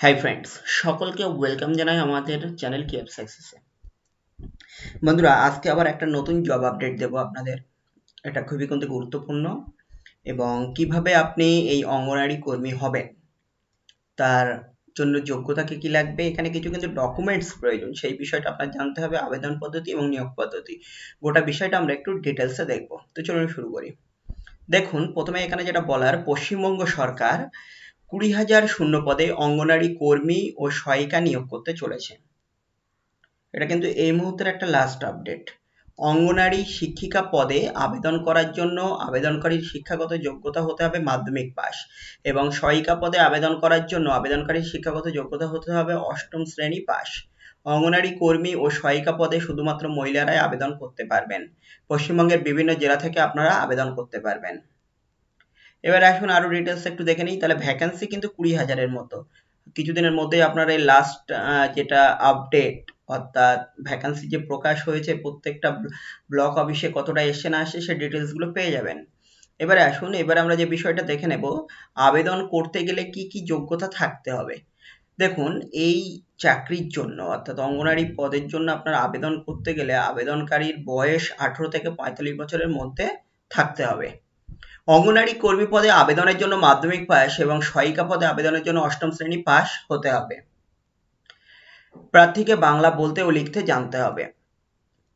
Hi friends সকলকে welcome জানাই আমাদের চ্যানেল কিএফ সাকসেসে বন্ধুরা, আজকে আবার একটা নতুন জব আপডেট দেব আপনাদের। এটা খুবই কিন্তু গুরুত্বপূর্ণ এবং কীভাবে আপনি এই অঙ্গনারী কর্মী হবেন, তার জন্য যোগ্যতা কি কি লাগবে, এখানে কিছু কিন্তু ডকুমেন্টস প্রয়োজন, সেই বিষয়টা আপনার জানতে হবে, আবেদন পদ্ধতি এবং নিয়োগ পদ্ধতি। গোটা বিষয়টা আমরা একটু ডিটেলসে দেখব। তো চলুন শুরু করি। দেখুন, প্রথমে এখানে যেটা বলার, পশ্চিমবঙ্গ সরকার কুড়ি হাজার শূন্য পদে অঙ্গনারী কর্মী ও সহায়িকা নিয়োগ করতে চলেছে। এটা কিন্তু এই মুহূর্তের একটা লাস্ট আপডেট অঙ্গনারী শিক্ষিকা পদে আবেদন করার জন্য আবেদনকারীর শিক্ষাগত যোগ্যতা হতে হবে মাধ্যমিক পাস এবং সহায়িকা পদে আবেদন করার জন্য আবেদনকারীর শিক্ষাগত যোগ্যতা হতে হবে অষ্টম শ্রেণি পাস অঙ্গনারী কর্মী ও সহায়িকা পদে শুধুমাত্র মহিলারাই আবেদন করতে পারবেন। পশ্চিমবঙ্গের বিভিন্ন জেলা থেকে আপনারা আবেদন করতে পারবেন। এবার আসুন আরও ডিটেলস একটু দেখে নিই। তাহলে ভ্যাকেন্সি কিন্তু কুড়ি হাজারের মতো। কিছুদিনের মধ্যেই আপনার এই লাস্ট যেটা আপডেট অর্থাৎ ভ্যাকেন্সি যে প্রকাশ হয়েছে, প্রত্যেকটা ব্লক অফিসে কতটা এসে না আসে, সে ডিটেলসগুলো পেয়ে যাবেন। এবারে আসুন, এবার আমরা যে বিষয়টা দেখে নেব, আবেদন করতে গেলে কি কি যোগ্যতা থাকতে হবে? দেখুন, এই চাকরির জন্য, অর্থাৎ অঙ্গনারী পদের জন্য আপনার আবেদন করতে গেলে আবেদনকারীর বয়স আঠারো থেকে পঁয়তাল্লিশ বছরের মধ্যে থাকতে হবে। অঙ্গনারী কর্মী পদে আবেদনের জন্য মাধ্যমিক পাস এবং সহায়িকা পদে আবেদনের জন্য অষ্টম শ্রেণি পাস হতে হবে। প্রার্থীকে বাংলা বলতে ও লিখতে জানতে হবে।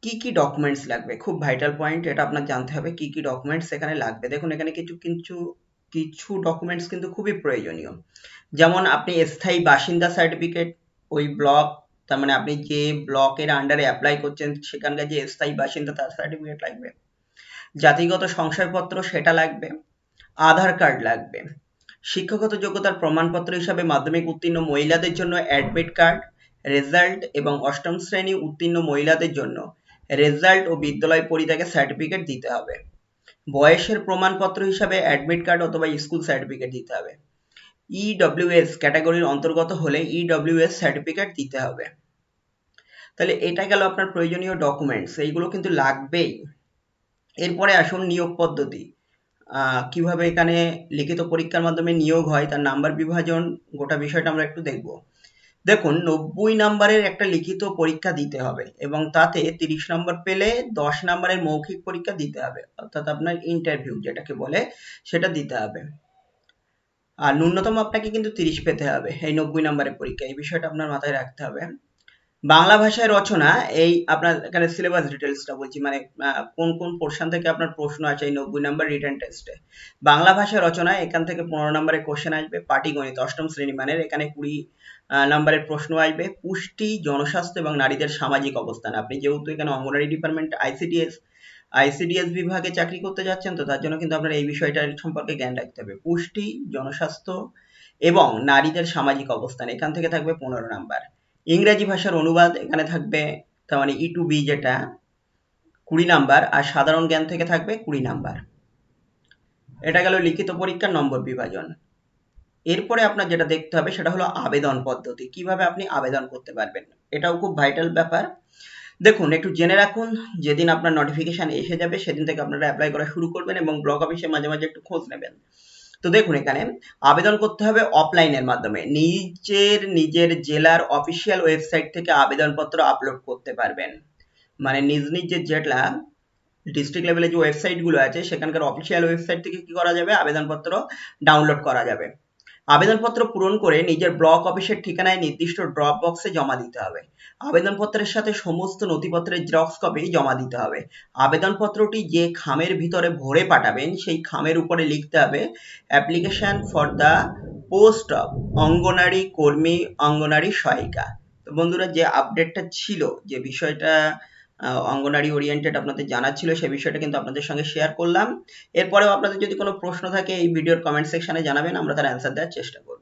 কি কি ডকুমেন্টস লাগবে? খুব ভাইটাল পয়েন্ট এটা আপনার জানতে হবে কি কি ডকুমেন্টস এখানে লাগবে। দেখুন, এখানে কিছু কিছু কিছু ডকুমেন্টস কিন্তু খুবই প্রয়োজনীয়। যেমন আপনি স্থায়ী বাসিন্দা সার্টিফিকেট ওই ব্লক তার মানে আপনি যে ব্লকের আন্ডারে অ্যাপ্লাই করছেন, সেখানকার যে স্থায়ী বাসিন্দা, তার সার্টিফিকেট লাগবে। জাতিগত সংশয়পত্র সেটা লাগবে, আধার কার্ড লাগবে, শিক্ষাগত যোগ্যতার প্রমাণপত্র হিসাবে মাধ্যমিক উত্তীর্ণ মহিলাদের জন্য অ্যাডমিট কার্ড রেজাল্ট এবং অষ্টম শ্রেণি উত্তীর্ণ মহিলাদের জন্য রেজাল্ট ও বিদ্যালয় পরিত্যাগের সার্টিফিকেট দিতে হবে, বয়সের প্রমাণপত্র হিসাবে অ্যাডমিট কার্ড অথবা স্কুল সার্টিফিকেট দিতে হবে ইডব্লিউএস ক্যাটাগরির অন্তর্গত হলে ইডব্লিউএস সার্টিফিকেট দিতে হবে। তাহলে এটা গেল আপনার প্রয়োজনীয় ডকুমেন্টস এইগুলো কিন্তু লাগবেই। এরপরে আসুন নিয়োগ পদ্ধতি। কীভাবে এখানে লিখিত পরীক্ষার মাধ্যমে নিয়োগ হয়, তার নাম্বার বিভাজন, গোটা বিষয়টা আমরা একটু দেখব। দেখুন, নব্বই নাম্বারের একটা লিখিত পরীক্ষা দিতে হবে এবং তাতে তিরিশ নম্বর পেলে দশ নাম্বারের মৌখিক পরীক্ষা দিতে হবে। অর্থাৎ আপনার ইন্টারভিউ যেটাকে বলে, সেটা দিতে হবে। আর ন্যূনতম আপনাকে কিন্তু তিরিশ পেতে হবে এই নব্বই নাম্বারের পরীক্ষা। এই বিষয়টা আপনার মাথায় রাখতে হবে। বাংলা ভাষায় রচনা, এই আপনার এখানে সিলেবাস ডিটেলসটা বলছি মানে কোন কোন পোর্শন থেকে আপনার প্রশ্ন আছে এই নব্বই নাম্বার রিটার্ন টেস্টে বাংলা ভাষায় রচনা, এখান থেকে পনেরো নম্বরের কোশ্চেন আসবে পাটিগণিত অষ্টম শ্রেণি মানের, এখানে কুড়ি নাম্বারের প্রশ্ন আসবে। পুষ্টি, জনস্বাস্থ্য এবং নারীদের সামাজিক অবস্থান। আপনি যেহেতু এখানে অঙ্গনারী ডিপার্টমেন্ট আইসিডিএস আইসিডিএস বিভাগে চাকরি করতে যাচ্ছেন, তো তার জন্য কিন্তু আপনার এই বিষয়টা সম্পর্কে জ্ঞান রাখতে হবে। পুষ্টি, জনস্বাস্থ্য এবং নারীদের সামাজিক অবস্থান, এখান থেকে থাকবে পনেরো নাম্বার ইংরেজি ভাষার অনুবাদ এখানে থাকবে, তার মানে ই টু বি যেটা, কুড়ি নাম্বার, আর সাধারণ জ্ঞান থেকে থাকবে কুড়ি নাম্বার। এটা গেল লিখিত পরীক্ষার নম্বর বিভাজন। এরপরে আপনার যেটা দেখতে হবে সেটা হলো আবেদন পদ্ধতি, কীভাবে আপনি আবেদন করতে পারবেন। এটাও খুব ভাইটাল ব্যাপার। দেখুন, একটু জেনে রাখুন, যেদিন আপনার নোটিফিকেশন এসে যাবে, সেদিন থেকে আপনারা অ্যাপ্লাই করা শুরু করবেন এবং ব্লক অফিসে মাঝে মাঝে একটু খোঁজ নেবেন। তো দেখুন এখানে আবেদন করতে হবে অফলাইনের মাধ্যমে। নিজের নিজের জেলার অফিসিয়াল ওয়েবসাইট থেকে আবেদনপত্র আপলোড করতে পারবেন। মানে নিজ নিজ যে জেলা ডিস্ট্রিক্ট লেভেলে যে ওয়েবসাইটগুলো আছে, সেখানকার অফিসিয়াল ওয়েবসাইট থেকে কি করা যাবে? আবেদনপত্র ডাউনলোড করা যাবে। আবেদনপত্র পূরণ করে নিজের ব্লক অফিসের ঠিকানায় নির্দিষ্ট ড্রপ বক্সে জমা দিতে হবে। আবেদনপত্রের সাথে সমস্ত নথিপত্রের জেরক্স কপি জমা দিতে হবে। আবেদনপত্রটি যে খামের ভিতরে ভরে পাঠাবেন, সেই খামের উপরে লিখতে হবে application for the post of অঙ্গনারী কর্মী, অঙ্গনারী সহায়িকা। তো বন্ধুরা, যে আপডেটটা ছিল, যে বিষয়টা অঙ্গনারী ওরিয়েন্টেড আপনাদের জানার ছিল সেই বিষয়টা কিন্তু আপনাদের সঙ্গে শেয়ার করলাম। এরপরেও আপনাদের যদি কোনো প্রশ্ন থাকে, এই ভিডিওর কমেন্ট সেকশানে জানাবেন, আমরা তার অ্যান্সার দেওয়ার চেষ্টা করব।